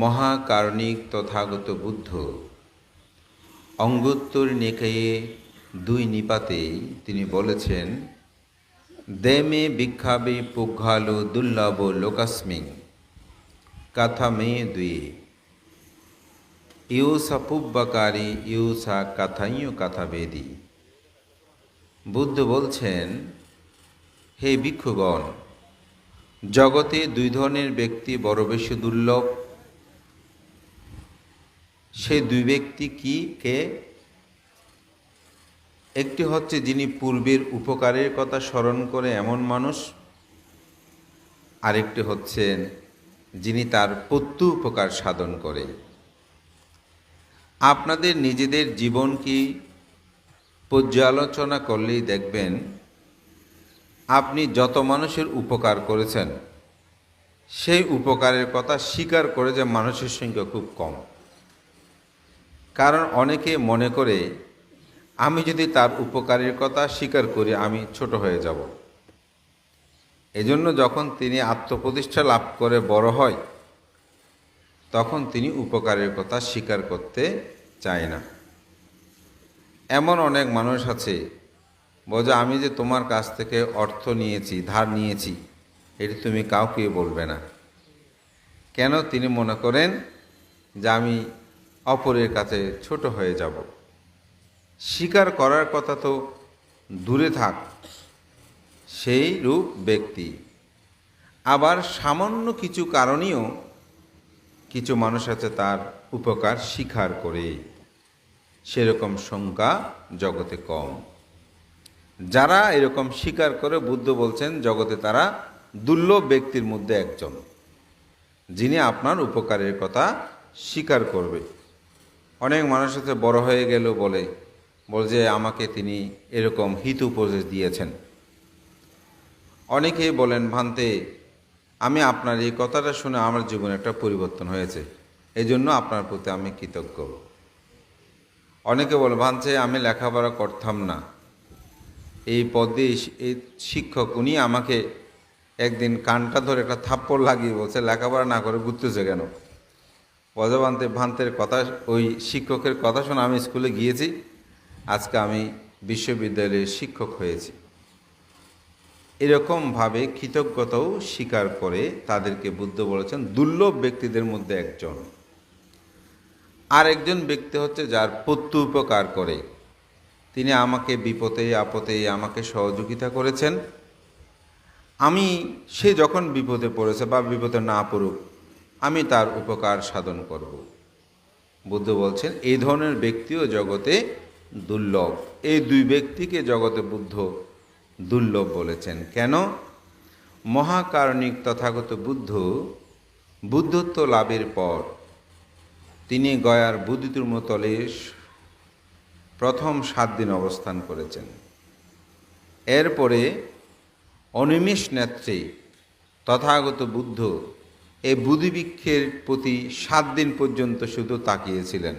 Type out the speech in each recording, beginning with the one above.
মহাকারণিক তথাগত বুদ্ধ। অঙ্গোত্তর নিকায়ে দুই নিপাতে তিনি বলেছেন, দেমে বিক্ষাবে পুঘালো দুর্লভ লোকাস্মিং কথা মে দুয়ে। ইউ সপুব্বাকারী ইউ সা কথাইয় কথা বেদি। বুদ্ধ বলছেন, হে ভিক্ষুগণ, জগতে দুই ধরনের ব্যক্তি বড় বেশি দুর্লভ সেই দুই ব্যক্তি কি, কে? একটি হচ্ছে যিনি পূর্বের উপকারের কথা স্মরণ করে এমন মানুষ। আরেকটি হচ্ছেন যিনি তার প্রত্যু উপকার সাধন করে। আপনাদের নিজেদের জীবন কি পর্যালোচনা করলেই দেখবেন, আপনি যত মানুষের উপকার করেছেন, সেই উপকারের কথা স্বীকার করে যে মানুষের সংখ্যা খুব কম। কারণ অনেকে মনে করে, আমি যদি তার উপকারের কথা স্বীকার করি, আমি ছোট হয়ে যাব। এজন্য যখন তিনি আত্মপ্রতিষ্ঠা লাভ করে বড় হয়, তখন তিনি উপকারের কথা স্বীকার করতে চায় না। এমন অনেক মানুষ আছে বলছে আমি যে তোমার কাছ থেকে অর্থ নিয়েছি, ধার নিয়েছি, এটি তুমি কাউকে বলবে না। কেন তিনি মনে করেন যে, আমি অপরের কাছে ছোট হয়ে যাব। স্বীকার করার কথা তো দূরে থাক, সেই রূপ ব্যক্তি। আবার সামান্য কিছু কারণেও কিছু মানুষ আছে তার উপকার স্বীকার করে। সেরকম সংখ্যা জগতে কম। যারা এরকম স্বীকার করে বুদ্ধ বলছেন, জগতে তারা দুর্লভ ব্যক্তির মধ্যে একজন, যিনি আপনার উপকারের কথা স্বীকার করবে। অনেক মানুষ আছে বড় হয়ে গেল বলে, বল যে আমাকে তিনি এরকম হিত উপদেশ দিয়েছেন। অনেকেই বলেন, ভান্তে, আমি আপনার এই কথাটা শুনে আমার জীবনে একটা পরিবর্তন হয়েছে। এই জন্য আপনার প্রতি আমি কৃতজ্ঞ। অনেকে বলে ভানছে আমি লেখাপড়া করতাম না। এই পদে এই শিক্ষক, উনি আমাকে একদিন কানটা ধরে একটা থাপ্পড় লাগিয়ে বলছে, লেখাপড়া না করে ঘুরতেছে কেন? বজবান্তে ভান্তের কথা, ওই শিক্ষকের কথা শুনে আমি স্কুলে গিয়েছি। আজকে আমি বিশ্ববিদ্যালয়ের শিক্ষক হয়েছি। এরকমভাবে কৃতজ্ঞতাও স্বীকার করে তাদেরকে বুদ্ধ বলেছেন দুর্লভ ব্যক্তিদের মধ্যে একজন। আর একজন ব্যক্তি হচ্ছে যার প্রত্যু উপকার করে। তিনি আমাকে বিপদে, আপদে আমাকে সহযোগিতা করেছেন। আমি, সে যখন বিপদে পড়েছে বা বিপদে না পড়ুক আমি তার উপকার সাধন করব। বুদ্ধ বলছেন, এই ধরনের ব্যক্তিও জগতে দুর্লভ। এই দুই ব্যক্তিকে জগতে বুদ্ধ দুর্লভ বলেছেন। কেন? মহাকারণিক তথাগত বুদ্ধ বুদ্ধত্ব লাভের পর তিনি গয়ার বুদ্ধিতুর্মতলে প্রথম সাত দিন অবস্থান করেছেন। এরপরে অনিমেষ নেত্রে তথাগত বুদ্ধ এই বুদ্ধিবৃক্ষের প্রতি সাত দিন পর্যন্ত শুধু তাকিয়েছিলেন।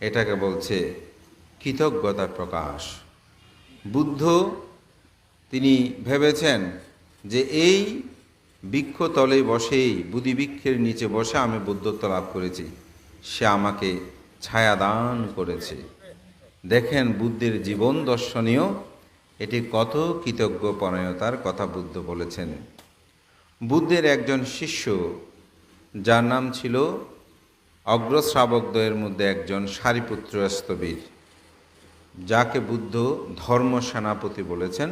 এটাকে বলছে কৃতজ্ঞতার প্রকাশ। বুদ্ধ, তিনি ভেবেছেন যে এই বৃক্ষতলে বসেই বুদ্ধিবৃক্ষের নিচে বসে আমি বুদ্ধত্ব লাভ করেছি। সে আমাকে ছায়া দান করেছে। দেখেন বুদ্ধের জীবন দর্শনীয়। এটি কত কৃতজ্ঞপরায়ণতার কথা বুদ্ধ বলেছেন। বুদ্ধের একজন শিষ্য, যার নাম ছিল অগ্রশ্রাবকদ্বয়ের মধ্যে একজন সারিপুত্র স্তবীর যাকে বুদ্ধ ধর্ম সেনাপতি বলেছেন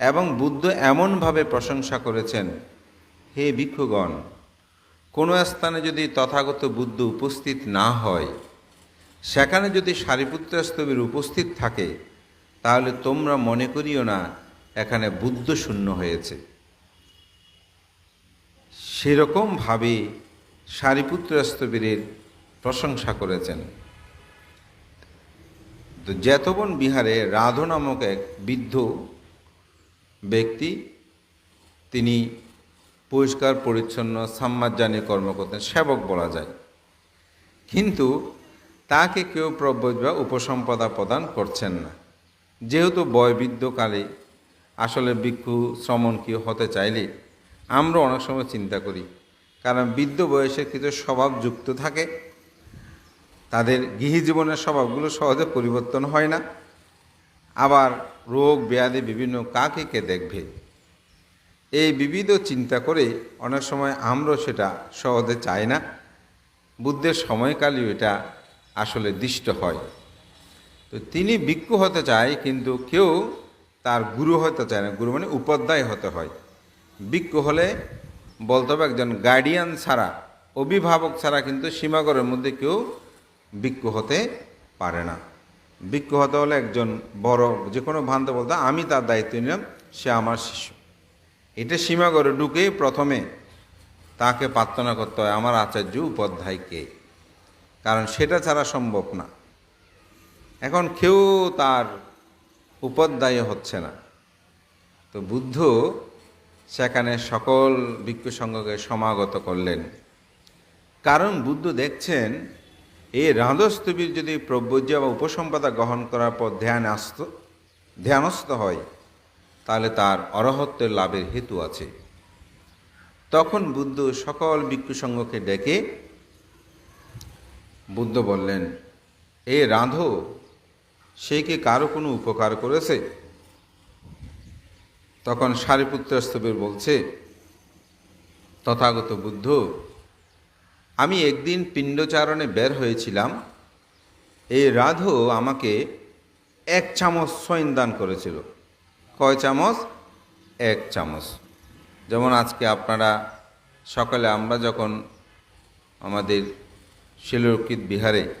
এবং বুদ্ধ এমনভাবে প্রশংসা করেছেন, হে ভিক্ষুগণ, কোনো স্থানে যদি তথাগত বুদ্ধ উপস্থিত না হয়, সেখানে যদি সারিপুত্র স্তবীর উপস্থিত থাকে, তাহলে তোমরা মনে করিও না, এখানে বুদ্ধ শূন্য হয়েছে। সেরকমভাবে সারিপুত্র স্তবীরের প্রশংসা করেছেন। তো জেতবন বিহারে রাধ নামক এক বৃদ্ধ ব্যক্তি, তিনি পরিষ্কার, পরিচ্ছন্ন, সাম্মাজ্জানি কর্ম করতেন, সেবক বলা যায়। কিন্তু তাকে কেউ প্রব্রজ বা উপসম্পদা প্রদান করছেন না। যেহেতু বয়বৃদ্ধকালে আসলে ভিক্ষু শ্রমণ কেউ হতে চাইলে আমরা অনেক সময় চিন্তা করি, কারণ বৃদ্ধ বয়সে কিছু স্বভাব যুক্ত থাকে, তাদের গৃহী জীবনের স্বভাবগুলো সহজে পরিবর্তন হয় না। আবার রোগ, ব্যাধি বিভিন্ন কাকে কে দেখবে? এই বিবিধ চিন্তা করে অনেক সময় আমরাও সেটা সহজে চাই না। বুদ্ধের সময়কালেও এটা আসলে দৃষ্ট হয়। তো তিনি ভিক্ষু হতে চায়, কিন্তু কেউ তার গুরু হতে চায় না। গুরু মানে উপাধ্যায় হতে হয়। ভিক্ষু হলে বলতে হবে একজন গার্ডিয়ান ছাড়া, অভিভাবক ছাড়া কিন্তু সীমাগরের মধ্যে কেউ ভিক্ষু হতে পারে না। ভিক্ষু হতে হলে একজন বড় যে কোনো ভান্ত বলতে আমি তার দায়িত্ব নিলাম, সে আমার শিশু। এটা সীমাগরে ঢুকেই প্রথমে তাকে প্রার্থনা করতে হয়, আমার আচার্য উপাধ্যায়কে কারণ সেটা ছাড়া সম্ভব না। এখন কেউ তার উপাধ্যায় হচ্ছে না। তো বুদ্ধ সেখানে সকল ভিক্ষু সংঘকে সমাগত করলেন। কারণ বুদ্ধ দেখছেন, এই রাধস্তবীর যদি প্রব্যজ্য বা উপসম্পদা গ্রহণ করার পর ধ্যান আসত, ধ্যানস্থ হয়, তাহলে তার অরহত্বের লাভের হেতু আছে। তখন বুদ্ধ সকল ভিক্ষু সংঘকে ডেকে বুদ্ধ বললেন, এ রাধো, সে কি কারও কোনো উপকার করেছে? তখন সারিপুত্র স্তবীর বলছে, তথাগত বুদ্ধ, আমি একদিন পিণ্ডচারণে বের হয়েছিলাম। এই রাধো আমাকে এক চামচ সৈন দান করেছিল। কয় চামচ? এক চামচ। যেমন আজকে আপনারা সকালে আমরা যখন আমাদের শিলরক্ষিত বিহারে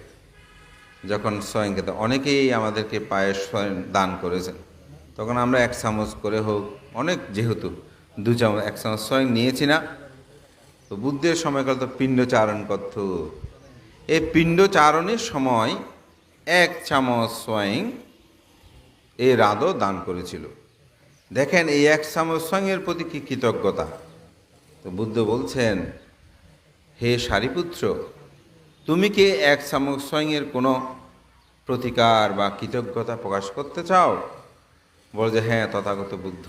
যখন স্বয়ং অনেকেই আমাদেরকে পায়েস স্বয়ং দান করেছেন। তখন আমরা এক চামচ করে হোক, অনেক যেহেতু, দু চামচ, এক চামচ স্বয়ং নিয়েছি না। তো বুদ্ধের সময়কাল তো পিণ্ডচারণ করত এই পিণ্ডচারণের সময় এক চামচ স্বয়ং এই রাধও দান করেছিল। দেখেন, এই এক চামচ স্বয়ংয়ের প্রতি কি কৃতজ্ঞতা? তো বুদ্ধ বলছেন, হে সারিপুত্র, তুমি কি এক চামচ স্বয়ংয়ের কোনো প্রতিকার বা কৃতজ্ঞতা প্রকাশ করতে চাও? বল যে হ্যাঁ তথাগত বুদ্ধ।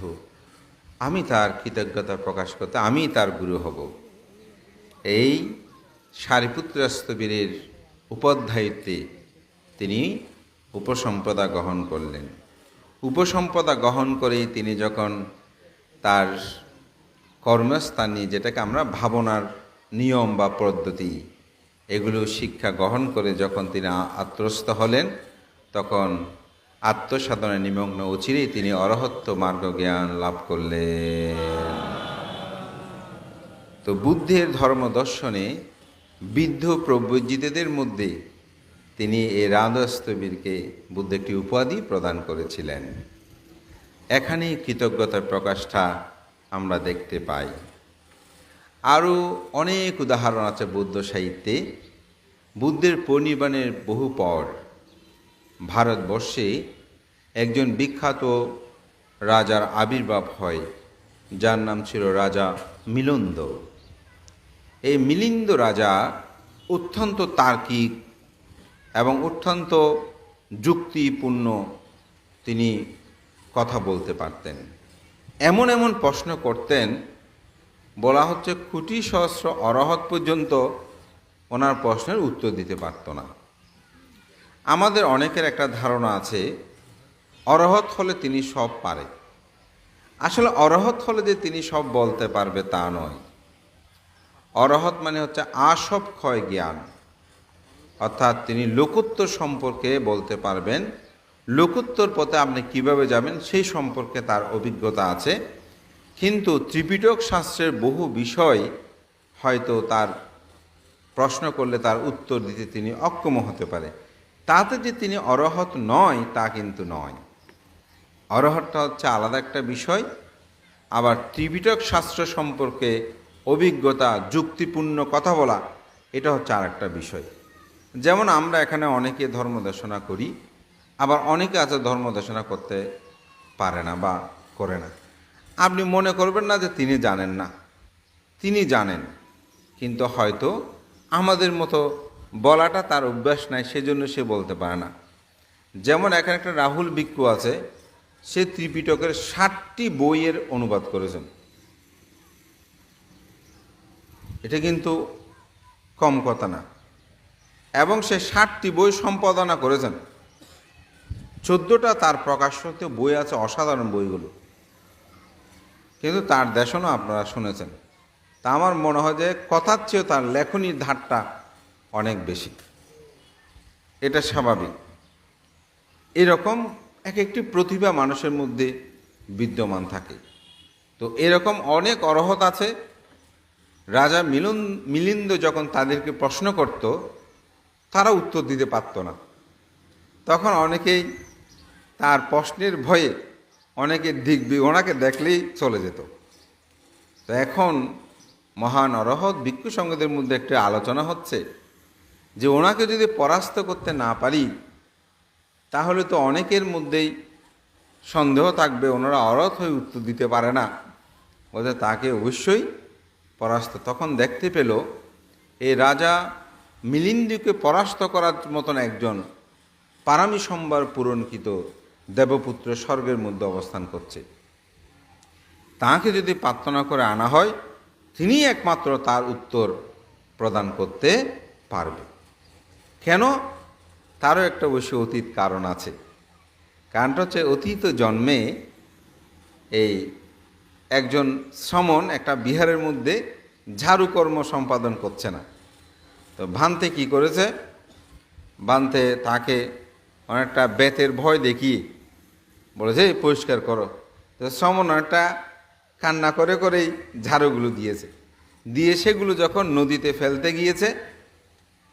আমি তার কৃতজ্ঞতা প্রকাশ করতে, আমি তার গুরু হব। এই সারিপুত্রাস্তবীরের উপাধ্যায়িত্বে তিনি উপসম্পদা গ্রহণ করলেন। উপসম্পদা গ্রহণ করেই তিনি যখন তার কর্মস্থানে, যেটাকে আমরা ভাবনার নিয়ম বা পদ্ধতি, এগুলো শিক্ষা গ্রহণ করে যখন তিনি আত্মস্থ হলেন, তখন আত্মসাধনে নিমগ্ন অচিরেই তিনি অরহত্ব মার্গ জ্ঞান লাভ করলেন। তো বুদ্ধের ধর্ম দর্শনে বৃদ্ধ প্রব্রজিতদের মধ্যে তিনি এই রাধস্তবীরকে বুদ্ধ একটি উপাধি প্রদান করেছিলেন। এখানেই কৃতজ্ঞতার প্রকাশটা আমরা দেখতে পাই। আরও অনেক উদাহরণ আছে বৌদ্ধ সাহিত্যে। বুদ্ধের পরিনির্বাণের বহু পর ভারতবর্ষে একজন বিখ্যাত রাজার আবির্ভাব হয়, যার নাম ছিল রাজা মিলন্দ। এই মিলিন্দ রাজা অত্যন্ত তার্কিক এবং অত্যন্ত যুক্তিপূর্ণ তিনি কথা বলতে পারতেন। এমন এমন প্রশ্ন করতেন, বলা হচ্ছে কোটি সহস্র অরহৎ পর্যন্ত ওনার প্রশ্নের উত্তর দিতে পারত না। আমাদের অনেকের একটা ধারণা আছে অরহৎ হলে তিনি সব পারে। আসলে অরহৎ হলে যে তিনি সব বলতে পারবে তা নয়। অরহৎ মানে হচ্ছে আসব ক্ষয় জ্ঞান। অর্থাৎ তিনি লোকোত্তর সম্পর্কে বলতে পারবেন। লোকোত্তর পথে আপনি কীভাবে যাবেন সেই সম্পর্কে তার অভিজ্ঞতা আছে। কিন্তু ত্রিপিটক শাস্ত্রের বহু বিষয় হয়তো তার প্রশ্ন করলে তার উত্তর দিতে তিনি অক্ষম হতে পারে। তাতে যে তিনি অরহৎ নয় তা কিন্তু নয়। অরহৎটা হচ্ছে আলাদা একটা বিষয়। আবার ত্রিপিটক শাস্ত্র সম্পর্কে অভিজ্ঞতা, যুক্তিপূর্ণ কথা বলা, এটা হচ্ছে আর একটা বিষয়। যেমন আমরা এখানে অনেকে ধর্ম দেশনা করি, আবার অনেকে আছে ধর্ম দেশনা করতে পারে না বা করে না। আপনি মনে করবেন না যে তিনি জানেন না। তিনি জানেন, কিন্তু হয়তো আমাদের মতো বলাটা তার অভ্যাস নাই, সেজন্য সে বলতে পারে না। যেমন এখানে একটা রাহুল ভিক্ষু আছে সে ত্রিপিটকের ষাটটি বইয়ের অনুবাদ করেছেন। এটা কিন্তু কম কথা না। এবং সে ষাটটি বই সম্পাদনা করেছেন। চোদ্দোটা তার প্রকাশিত বই আছে অসাধারণ বইগুলো। কিন্তু তার দেশনও আপনারা শুনেছেন। তা আমার মনে হয় যে কথার চেয়েও তার লেখনির ধারটা অনেক বেশি। এটা স্বাভাবিক। এরকম এক একটি প্রতিভা মানুষের মধ্যে বিদ্যমান থাকে। তো এরকম অনেক অরহত আছে। রাজা মিলন, মিলিন্দ যখন তাদেরকে প্রশ্ন করত, তারা উত্তর দিতে পারত না। তখন অনেকেই তার প্রশ্নের ভয়ে অনেকে দিক ওনাকে দেখলেই চলে যেত। তো এখন মহান অরহত ভিক্ষু সঙ্গদের মধ্যে একটি আলোচনা হচ্ছে যে, ওনাকে যদি পরাস্ত করতে না পারি তাহলে তো অনেকের মধ্যেই সন্দেহ থাকবে, ওনারা অরথ হয়ে উত্তর দিতে পারে না। বলতে তাকে অবশ্যই পরাস্ত। তখন দেখতে পেল, এই রাজা মিলিন্দুকে পরাস্ত করার মতন একজন পারামি সম্বার পূরণকৃত দেবপুত্র স্বর্গের মধ্যে অবস্থান করছে। তাকে যদি প্রার্থনা করে আনা হয় তিনি একমাত্র তার উত্তর প্রদান করতে পারবে। কেন? তারও একটা অবশ্য অতীত কারণ আছে। কারণটা হচ্ছে অতীত জন্মে এই একজন শ্রমণ একটা বিহারের মধ্যে ঝাড়ু কর্ম সম্পাদন করছে না। তো ভান্তে কি করেছে? বানতে তাকে অনেকটা বেতের ভয় দেখিয়ে বলেছে, "এই পরিষ্কার করো। তো শ্রমণ অনেকটা কান্না করে করেই ঝাড়ুগুলো দিয়েছে। দিয়ে সেগুলো যখন নদীতে ফেলতে গিয়েছে,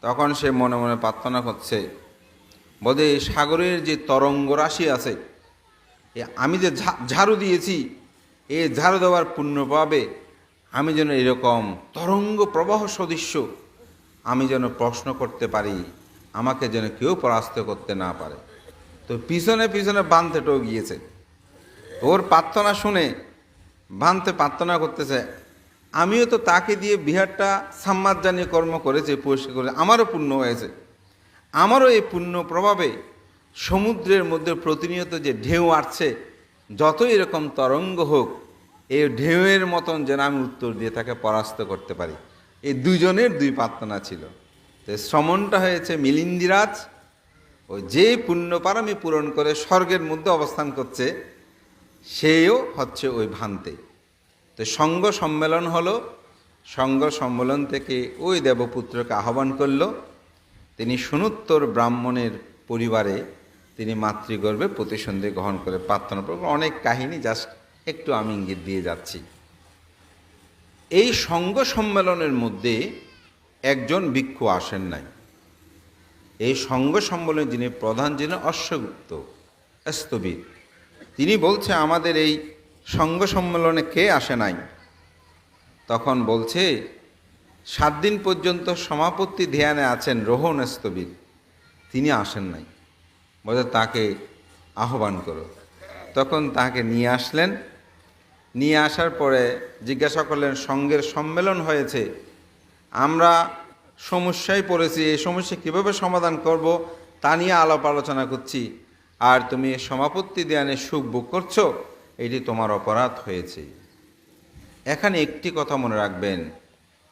তখন সে মনে মনে প্রার্থনা করছে এই সাগরের যে তরঙ্গ রাশি আছে, এ আমি যে ঝাড়ু দিয়েছি, এ ঝাড়ু দেওয়ার পুণ্য পাবে আমি যেন এরকম তরঙ্গ প্রবাহ সদৃশ্য আমি যেন প্রশ্ন করতে পারি, আমাকে যেন কেউ পরাস্ত করতে না পারে। তো পিছনে পিছনে বানতেটাও গিয়েছে। ওর প্রার্থনা শুনে বানতে প্রার্থনা করতেছে, আমিও তো তাকে দিয়ে বিহারটা সাম্মাদ জানিয়ে কর্ম করেছি পরিষ্কার করে, আমারও পূর্ণ হয়েছে। আমারও এই পুণ্য প্রভাবে সমুদ্রের মধ্যে প্রতিনিয়ত যে ঢেউ আসছে যত এরকম তরঙ্গ হোক এই ঢেউয়ের মতন যেন আমি উত্তর দিয়ে তাকে পরাস্ত করতে পারি। এই দুজনের দুই প্রার্থনা ছিল। তো শ্রমণটা হয়েছে মিলিন্দিরাজ। ও যে পুণ্য পারামি পূরণ করে স্বর্গের মধ্যে অবস্থান করছে, সেও হচ্ছে ওই ভান্তে। তো সঙ্গ সম্মেলন হলো। সঙ্গ সম্মেলন থেকে ওই দেবপুত্রকে আহ্বান করল। তিনি সুনুত্তর ব্রাহ্মণের পরিবারে তিনি মাতৃগর্ভে প্রতিসন্ধি গ্রহণ করে প্রার্থনা করবেন অনেক কাহিনী, জাস্ট একটু আমি ইঙ্গিত দিয়ে যাচ্ছি। এই সঙ্গ সম্মেলনের মধ্যে একজন ভিক্ষু আসেন নাই। এই সঙ্গ সম্মেলনে যিনি প্রধান, যিনি অশ্বগুপ্ত, স্থবির, তিনি বলছে, আমাদের এই সঙ্গ সম্মেলনে কে আসে নাই? তখন বলছে সাত দিন পর্যন্ত সমাপত্তি ধ্যানে আছেন রোহন স্থবির। তিনি আসেন নাই। বলে তাকে আহ্বান করো। তখন তাকে নিয়ে আসলেন। নিয়ে আসার পরে জিজ্ঞাসা করলেন, সঙ্গের সম্মেলন হয়েছে। আমরা সমস্যায় পড়েছি। এই সমস্যা কীভাবে সমাধান করব তা নিয়ে আলাপ আলোচনা করছি। আর তুমি সমাপত্তি দেয়ানে সুখ বুক করছ? এটি তোমার অপরাধ হয়েছে। এখানে একটি কথা মনে রাখবেন।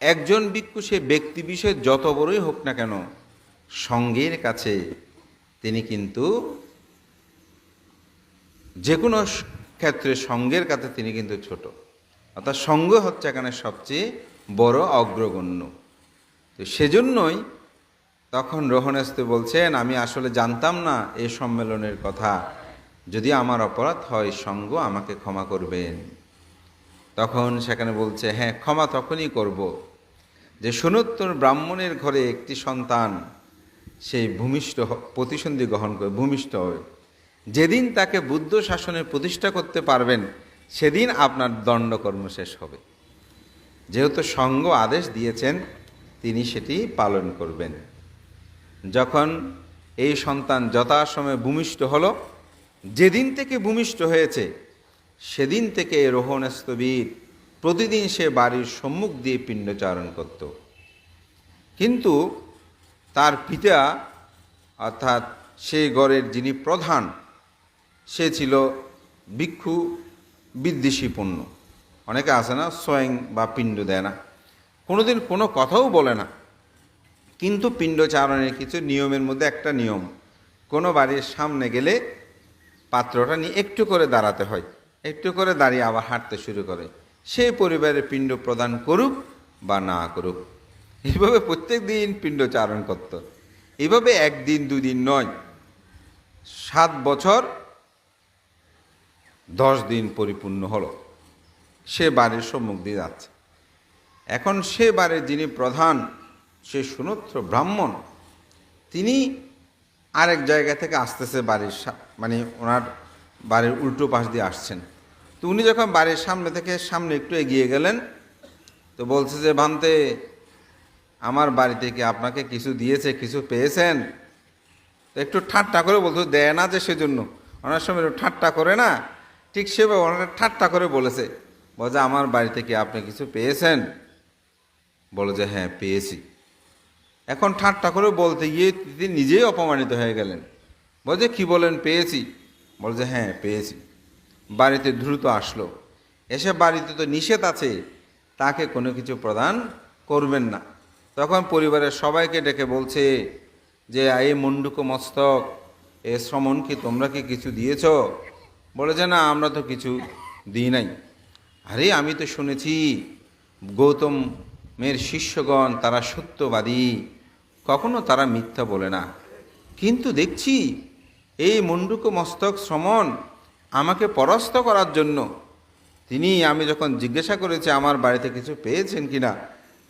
একজন ভিক্ষু সে ব্যক্তি বিষয়ে যত বড়ই হোক না কেন, সঙ্গের কাছে তিনি কিন্তু যে কোনো ক্ষেত্রে সঙ্গের কাছে তিনি কিন্তু ছোট। অর্থাৎ সঙ্গ হচ্ছে এখানে সবচেয়ে বড় অগ্রগণ্য। তো সেজন্যই তখন রোহনেস্তে বলছেন, আমি আসলে জানতাম না এই সম্মেলনের কথা। যদি আমার অপরাধ হয়, সঙ্গ আমাকে ক্ষমা করবেন। তখন সেখানে বলছে হ্যাঁ ক্ষমা তখনই করব যে সুনোত্তর ব্রাহ্মণের ঘরে একটি সন্তান সেই ভূমিষ্ঠ প্রতিসন্ধি গ্রহণ করে, ভূমিষ্ঠ হবে। যেদিন তাকে বুদ্ধ শাসনে প্রতিষ্ঠা করতে পারবেন, সেদিন আপনার দণ্ডকর্ম শেষ হবে। যেহেতু সঙ্গ আদেশ দিয়েছেন, তিনি সেটি পালন করবেন। যখন এই সন্তান যথাসময়ে ভূমিষ্ঠ হল, যেদিন থেকে ভূমিষ্ঠ হয়েছে, সেদিন থেকে রোহন স্থবির প্রতিদিন সে বাড়ির সম্মুখ দিয়ে পিণ্ডচারণ করত। কিন্তু তার পিতা, অর্থাৎ সেই গড়ের যিনি প্রধান, সে ছিল ভিক্ষু বিদ্বেষী পণ্য অনেকে আছে না, স্বয়ং বা পিণ্ড দেয় না। কোনোদিন কোনো কথাও বলে না। কিন্তু পিণ্ডচারণের কিছু নিয়মের মধ্যে একটা নিয়ম, কোনো বাড়ির সামনে গেলে পাত্রটা নিয়ে একটু করে দাঁড়াতে হয়। একটু করে দাঁড়িয়ে আবার হাঁটতে শুরু করে। সে পরিবারে পিণ্ড প্রদান করুক বা না করুক। এইভাবে প্রত্যেক দিন পিণ্ডচারণ করত। এইভাবে একদিন, দুদিন নয়, সাত বছর, দশ দিন পরিপূর্ণ হলো। সে বাড়ির সম্মুখ দিয়ে যাচ্ছে। এখন সে বাড়ির যিনি প্রধান, সে সুনত্র ব্রাহ্মণ, তিনি আরেক জায়গা থেকে আসতেছে বাড়ির মানে ওনার বাড়ির উল্টো পাশ দিয়ে আসছেন। তো উনি যখন বাড়ির সামনে থেকে সামনে একটু এগিয়ে গেলেন, তো বলছে যে, ভান্তে, আমার বাড়ি থেকে আপনাকে কিছু দিয়েছে, কিছু পেয়েছেন? তো একটু ঠাট্টা করে বলতো দেয় না যে সেজন্য। অনেক সময় ঠাট্টা করে না, ঠিক সেভাবে ওনারা ঠাট্টা করে বলেছে। বলছে, আমার বাড়ি থেকে আপনি কিছু পেয়েছেন? বলে যে হ্যাঁ পেয়েছি। এখন ঠাট্টা করে বলতে গিয়ে তিনি নিজেই অপমানিত হয়ে গেলেন। বলছে, কি বলেন, পেয়েছি। বলে যে হ্যাঁ পেয়েছি। বাড়িতে দ্রুত আসলো। এসে বাড়িতে তো নিষেধ আছে, তাকে কোনো কিছু প্রদান করবেন না। তখন পরিবারের সবাইকে ডেকে বলছে যে, এই মণ্ডুক মস্তক, এ শ্রমণ কি তোমরা কি কিছু দিয়েছ? বলে যে, না, আমরা তো কিছু দিই নাই। আরে, আমি তো শুনেছি গৌতমের শিষ্যগণ তারা সত্যবাদী, কখনো তারা মিথ্যা বলে না। কিন্তু দেখছি এই মুন্ডুক মস্তক শ্রমণ আমাকে পরাস্ত করার জন্য। তিনি, আমি যখন জিজ্ঞাসা করেছি, আমার বাড়িতে কিছু পেয়েছেন কিনা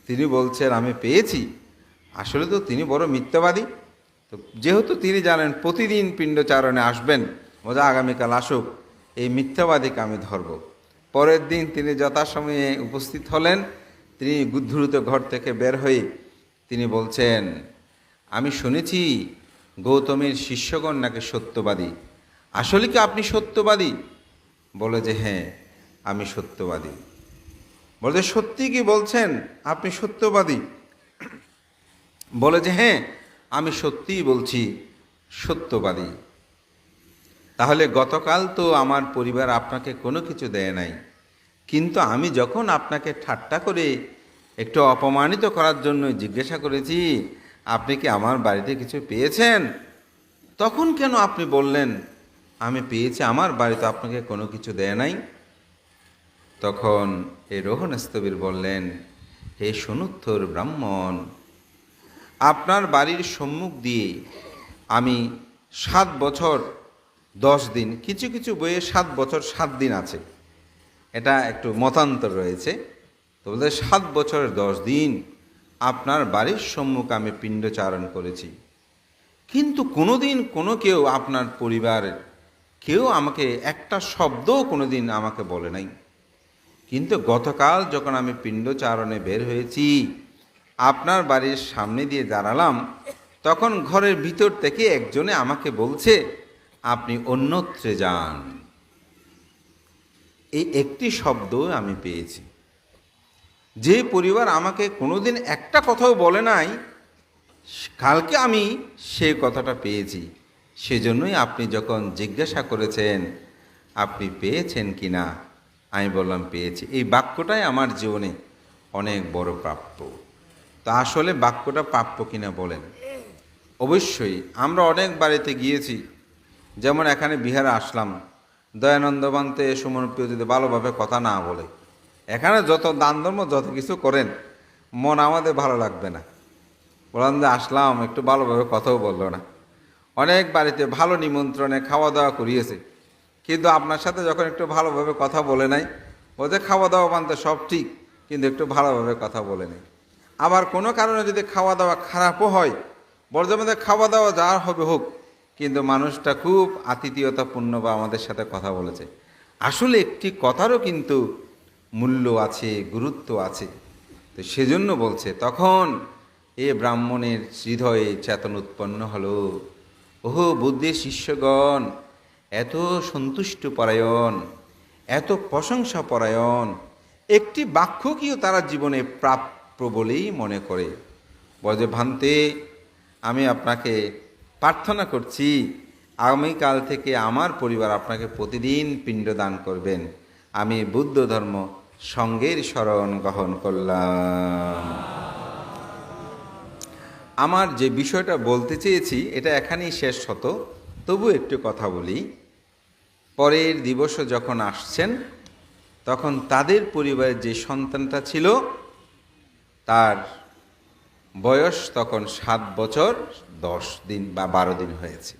তিনি বলছেন, আমি পেয়েছি। আসলে তো তিনি বড় মিথ্যাবাদী। তো যেহেতু তিনি জানেন, প্রতিদিন পিণ্ডচারণে আসবেন, মজা আগামীকাল আসুক, এই মিথ্যাবাদীকে আমি ধরব। পরের দিন তিনি যথাসময়ে উপস্থিত হলেন। তিনি দ্রুত ঘর থেকে বের হয়ে তিনি বলছেন, আমি শুনেছি গৌতমের শিষ্যগণ নাকি সত্যবাদী। আসলে কি আপনি সত্যবাদী? বলে যে হ্যাঁ আমি সত্যবাদী। বলে যে, সত্যি কি বলছেন? আপনি সত্যবাদী? বলে যে হ্যাঁ আমি সত্যিই বলছি, সত্যবাদী। তাহলে গতকাল তো আমার পরিবার আপনাকে কোনো কিছু দেয় নাই। কিন্তু আমি যখন আপনাকে ঠাট্টা করে একটু অপমানিত করার জন্য জিজ্ঞাসা করেছি, আপনি কি আমার বাড়িতে কিছু পেয়েছেন? তখন কেন আপনি বললেন আমি পেয়েছি আমার বাড়িতে আপনাকে কোনো কিছু দেয় নাই। তখন এই রোহন স্তবীর বললেন, হে সনুত্তর ব্রাহ্মণ, আপনার বাড়ির সম্মুখ দিয়ে আমি সাত বছর, দশ দিন, কিছু কিছু বইয়ে সাত বছর, সাত দিন আছে। এটা একটু মতান্তর রয়েছে। তো বলতে সাত বছর, দশ দিন আপনার বাড়ির সম্মুখ আমি পিণ্ডচারণ করেছি। কিন্তু কোনোদিন কোনো কেউ আপনার পরিবারের কেউ আমাকে একটা শব্দও কোনোদিন আমাকে বলে নাই। কিন্তু গতকাল যখন আমি পিণ্ডচারণে বের হয়েছি, আপনার বাড়ির সামনে দিয়ে দাঁড়ালাম, তখন ঘরের ভিতর থেকে একজনে আমাকে বলছে, আপনি অন্যত্রে যান। এই একটি শব্দ আমি পেয়েছি। যে পরিবার আমাকে কোনোদিন একটা কথাও বলে নাই, কালকে আমি সে কথাটা পেয়েছি। সেজন্যই আপনি যখন জিজ্ঞাসা করেছেন, আপনি পেয়েছেন কি না আমি বললাম, পেয়েছি। এই বাক্যটাই আমার জীবনে অনেক বড় প্রাপ্য। তা আসলে বাক্যটা প্রাপ্য কিনা বলেন? অবশ্যই, আমরা অনেক বাড়িতে গিয়েছি। যেমন এখানে বিহারে আসলাম। দয়ানন্দ বান্তে সুমন প্রিয় যদি ভালোভাবে কথা না বলে। এখানে যত দান ধর্ম, যত কিছু করেন, মন আমাদের ভালো লাগবে না। বললাম যে, আসলাম। একটু ভালোভাবে কথাও বলল না। অনেক বাড়িতে ভালো নিমন্ত্রণে খাওয়া দাওয়া করিয়েছে। কিন্তু আপনার সাথে যখন একটু ভালোভাবে কথা বলে নাই ওদের খাওয়া দাওয়া মানতে সব ঠিক, কিন্তু একটু ভালোভাবে কথা বলে নেই। আবার কোনো কারণে যদি খাওয়া দাওয়া খারাপও হয় বর্জ্যের মধ্যে খাওয়া দাওয়া যা হবে হোক, কিন্তু মানুষটা খুব আতিথেয়তাপূর্ণ বা আমাদের সাথে কথা বলেছে। আসলে একটি কথারও কিন্তু মূল্য আছে, গুরুত্ব আছে। তো সেজন্য বলছে, তখন এ ব্রাহ্মণের হৃদয়ে চেতন উৎপন্ন হলো। ওহো বুদ্ধির শিষ্যগণ, এত সন্তুষ্ট পরায়ণ, এত প্রশংসা পরায়ণ, একটি বাক্যকেও তারা জীবনে প্রাপ্য বলেই মনে করে। বলে ভান্তে আমি আপনাকে প্রার্থনা করছি, আগামীকাল থেকে আমার পরিবার আপনাকে প্রতিদিন পিণ্ড দান করবেন। আমি বুদ্ধ ধর্ম সঙ্গের শরণ গ্রহণ করলাম। আমার যে বিষয়টা বলতে চেয়েছি, এটা এখানেই শেষ হতো। তবু একটু কথা বলি। পরের দিবস যখন আসছেন, তখন তাদের পরিবারের যে সন্তানটা ছিল, তার বয়স তখন সাত বছর, দশ দিন বা বারো দিন হয়েছে।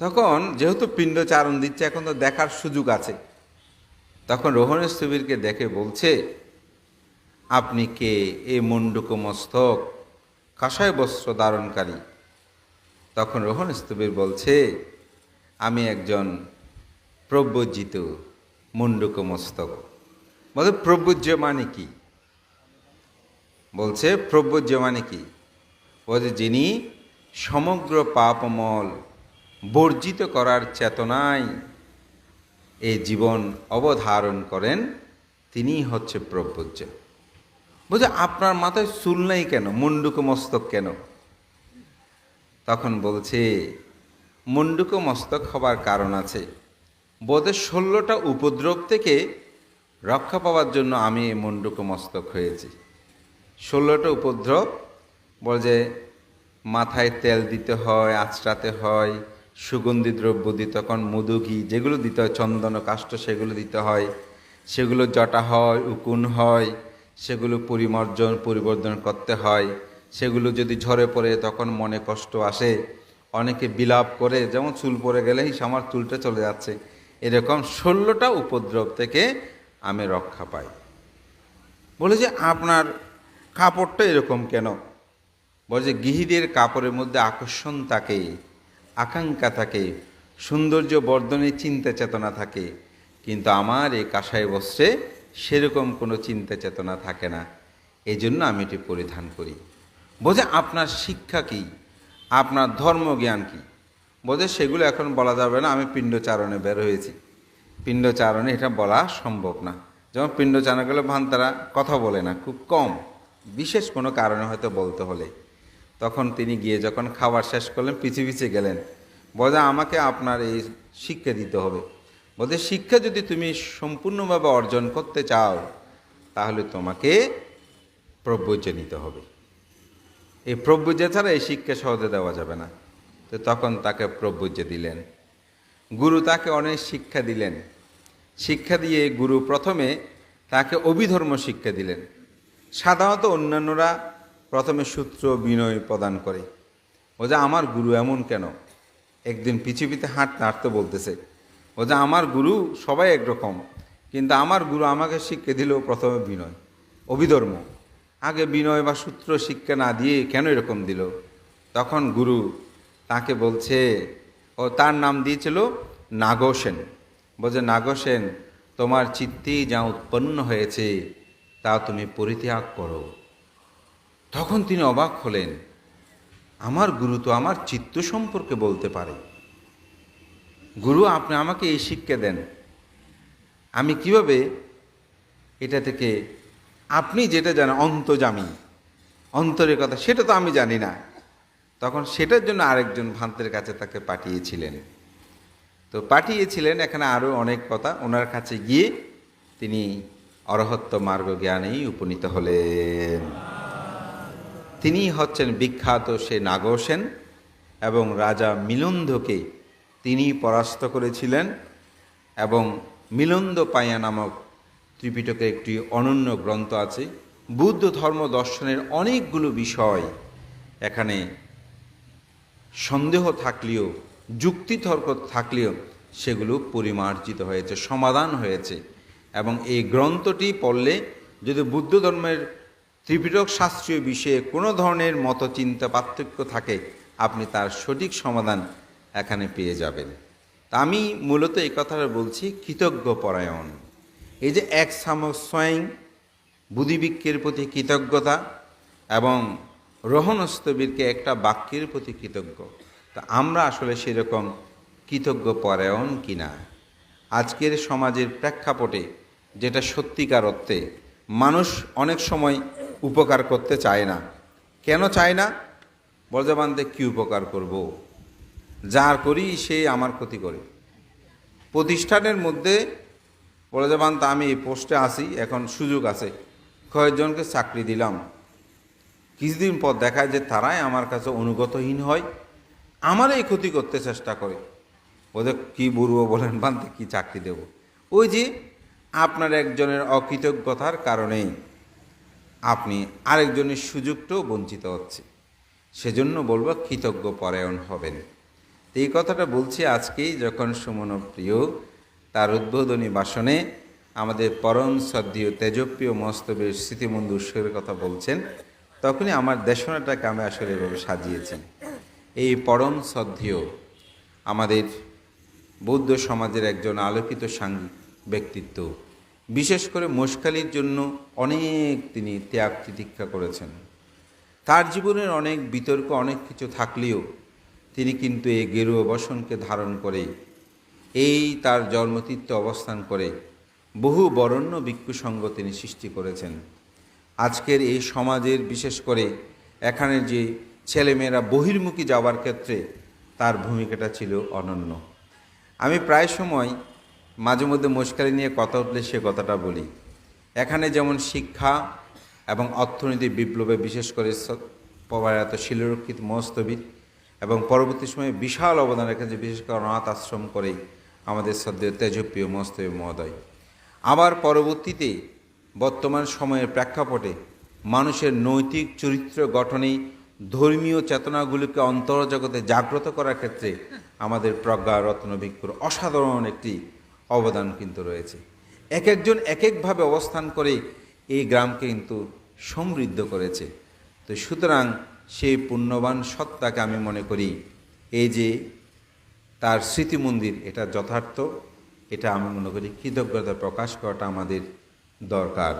তখন যেহেতু পিণ্ড চারণ দিচ্ছে, এখন তো দেখার সুযোগ আছে। তখন রোহন স্থবিরকে দেখে বলছে, আপনি কে? এ মুন্ডুক মস্তক কাষায় বস্ত্র ধারণকারী। তখন রোহন স্থবির বলছে, আমি একজন প্রব্যজিত মুন্ডুক মস্তক বলে প্রব্যজ্য মানে কি? বলছে প্রব্যজ্য মানে কি? বলছে, যিনি সমগ্র পাপমল বর্জিত করার চেতনায় এই জীবন অবধারণ করেন, তিনিই হচ্ছে প্রব্যজ্য বলছে, আপনার মাথায় চুল নাই কেন? মুন্ডুক মস্তক কেন? তখন বলছে, মুন্ডুক মস্তক হবার কারণ আছে। বোধের ষোলোটা উপদ্রব থেকে রক্ষা পাওয়ার জন্য আমি মুন্ডুক মস্তক হয়েছি। ষোলোটা উপদ্রব বল যে মাথায় তেল দিতে হয়, আঁচড়াতে হয়, সুগন্ধি দ্রব্য দিতে তখন মধুঘি যেগুলো দিতে হয়, চন্দন কাষ্ঠ সেগুলো দিতে হয়, সেগুলো জটা হয়, উকুন হয় সেগুলো পরিমার্জন, পরিবর্তন করতে হয়। সেগুলো যদি ঝরে পড়ে, তখন মনে কষ্ট আসে। অনেকে বিলাপ করে, যেমন চুল পড়ে গেলেই আমার চুলটা চলে যাচ্ছে। এরকম ষোলোটা উপদ্রব থেকে আমি রক্ষা পাই। বলে যে, আপনার কাপড়টা এরকম কেন? বলে যে, গৃহীদের কাপড়ের মধ্যে আকর্ষণ থাকে, আকাঙ্ক্ষা থাকে, সৌন্দর্য বর্ধনের চিন্তা চেতনা থাকে। কিন্তু আমার এই কাঁসাই বস্ত্রে সেরকম কোনো চিন্তা চেতনা থাকে না। এই জন্য আমি এটি পরিধান করি। বোঝে আপনার শিক্ষা কি? আপনার ধর্মজ্ঞান কি? বোঝে সেগুলো এখন বলা যাবে না, আমি পিণ্ডচারণে বের হয়েছি। পিণ্ডচারণে এটা বলা সম্ভব না। যেমন পিণ্ডচারণে গেলে ভান্তারা কথা বলে না, খুব কম। বিশেষ কোনো কারণে হয়তো বলতে হলে। তখন তিনি গিয়ে যখন খাবার শেষ করলেন, পিছে পিছে গেলেন। বোঝা আমাকে আপনার এই শিক্ষা দিতে হবে। বলতে শিক্ষা যদি তুমি সম্পূর্ণভাবে অর্জন করতে চাও, তাহলে তোমাকে প্রব্যজ্য নিতে হবে। এই প্রব্যজ্য ছাড়া এই শিক্ষা সহজে দেওয়া যাবে না। তো তখন তাকে প্রব্যজ্য দিলেন। গুরু তাকে অনেক শিক্ষা দিলেন। শিক্ষা দিয়ে গুরু প্রথমে তাকে অভিধর্ম শিক্ষা দিলেন। সাধারণত অন্যান্যরা প্রথমে সূত্র বিনয় প্রদান করে। ও যে আমার গুরু এমন কেন? একদিন পৃথিবীতে হাঁটতে হাঁটতে বলতেছে ও যে আমার গুরু সবাই একরকম, কিন্তু আমার গুরু আমাকে শিক্ষা দিল প্রথমে বিনয়, অভিধর্ম। আগে বিনয় বা সূত্র শিক্ষা না দিয়ে কেন এরকম দিল? তখন গুরু তাকে বলছে, ও তার নাম দিয়েছিল নাগসেন। বলছে, নাগসেন, তোমার চিত্তেই যা উৎপন্ন হয়েছে, তা তুমি পরিত্যাগ করো। তখন তিনি অবাক হলেন, আমার গুরু তো আমার চিত্ত সম্পর্কে বলতে পারে। গুরু, আপনি আমাকে এই শিক্ষা দেন। আমি কীভাবে এটা থেকে আপনি যেটা জানেন অন্তজামী অন্তরের কথা, সেটা তো আমি জানি না। তখন সেটার জন্য আরেকজন ভান্তের কাছে তাকে পাঠিয়েছিলেন। তো পাঠিয়েছিলেন, এখানে আরও অনেক কথা। ওনার কাছে গিয়ে তিনি অরহত্ব মার্গ জ্ঞানেই উপনীত হলেন। তিনি হচ্ছেন বিখ্যাত সে নাগসেন এবং রাজা মিলন্ধকে তিনি পরাস্ত করেছিলেন এবং মিলন্দ পায়া নামক ত্রিপিটকের একটি অনন্য গ্রন্থ আছে। বুদ্ধ ধর্ম দর্শনের অনেকগুলো বিষয় এখানে সন্দেহ থাকলেও, যুক্তিতর্ক থাকলেও সেগুলো পরিমার্জিত হয়েছে, সমাধান হয়েছে এবং এই গ্রন্থটি পড়লে যদি বুদ্ধ ধর্মের ত্রিপিটক শাস্ত্রীয় বিষয়ে কোনো ধরনের মতচিন্তা পার্থক্য থাকে, আপনি তার সঠিক সমাধান এখানে পেয়ে যাবেন। তা আমি মূলত এই কথাটা বলছি কৃতজ্ঞ পরায়ণ এই যে এক সামক স্বয়ং বুদ্ধিবিক্ষের প্রতি কৃতজ্ঞতা এবং রোহনস্তবীরকে একটা বাক্যের প্রতি কৃতজ্ঞ, তা আমরা আসলে সেরকম কৃতজ্ঞ পরায়ণ কিনা? আজকের সমাজের প্রেক্ষাপটে যেটা সত্যিকার অর্থে মানুষ অনেক সময় উপকার করতে চায় না। কেন চায় না? বর্জবানতে কী উপকার করব। যার করি সে আমার ক্ষতি করে। প্রতিষ্ঠানের মধ্যে বলে যে, বান্তা, আমি এই পোস্টে আসি এখন সুযোগ আছে। কয়েকজনকে চাকরি দিলাম। কিছুদিন পর দেখায় যে তারাই আমার কাছে অনুগতহীন হয় আমার এই ক্ষতি করতে চেষ্টা করে। ওদের কি বলব বলেন, বান্তে, কি চাকরি দেব? ওই যে আপনার একজনের অকৃতজ্ঞতার কারণেই আপনি আরেকজনের সুযোগটাও বঞ্চিত হচ্ছে। সেজন্য বলব, কৃতজ্ঞ পরায়ণ হবেন। তো এই কথাটা বলছি আজকেই যখন সুমন প্রিয় তার উদ্বোধনী বাসনে আমাদের পরম শ্রদ্ধীয়, তেজপ্রিয়, মস্তবের স্মৃতিমন্ধু উৎসবের কথা বলছেন, তখনই আমার দেশনাটাকে আমি আসলে এভাবে সাজিয়েছেন। এই পরম শ্রদ্ধেয় আমাদের বৌদ্ধ সমাজের একজন আলোকিত সাংঘিক ব্যক্তিত্ব। বিশেষ করে মোশকালির জন্য অনেক তিনি ত্যাগ তিতিক্ষা করেছেন। তার জীবনের অনেক বিতর্ক, অনেক কিছু থাকলেও তিনি কিন্তু এই গেরুয়া বসনকে ধারণ করে, এই তার জন্মতীর্থে অবস্থান করে বহু বরণ্য ভিক্ষু সঙ্গ তিনি সৃষ্টি করেছেন। আজকের এই সমাজের বিশেষ করে এখানে যে ছেলেমেয়েরা বহির্মুখী যাওয়ার ক্ষেত্রে তার ভূমিকাটা ছিল অনন্য। আমি প্রায় সময় মাঝে মধ্যে মুশকালি নিয়ে কথা উঠলে সে কথাটা বলি। এখানে যেমন শিক্ষা এবং অর্থনৈতিক বিপ্লবে বিশেষ করে প্রবায়ত শিলরক্ষিত মস্তবিদ এবং পরবর্তী সময়ে বিশাল অবদান রেখেছে, বিশেষ করে অনাথ আশ্রম করে আমাদের শ্রদ্ধেয় তেজপ্রিয় মস্তবী মহোদয়। আবার পরবর্তীতে বর্তমান সময়ের প্রেক্ষাপটে মানুষের নৈতিক চরিত্র গঠনে ধর্মীয় চেতনাগুলিকে অন্তর্জগতে জাগ্রত করার ক্ষেত্রে আমাদের প্রজ্ঞা, রত্ন, ভিক্ষুর অসাধারণ একটি অবদান কিন্তু রয়েছে। এক একজন এক একভাবে অবস্থান করে এই গ্রামকে কিন্তু সমৃদ্ধ করেছে। তো সুতরাং সেই পুণ্যবান সত্তাকে আমি মনে করি। এই যে তার স্মৃতি মন্দির এটা যথার্থ, এটা আমি মনে করি কৃতজ্ঞতা প্রকাশ করাটা আমাদের দরকার।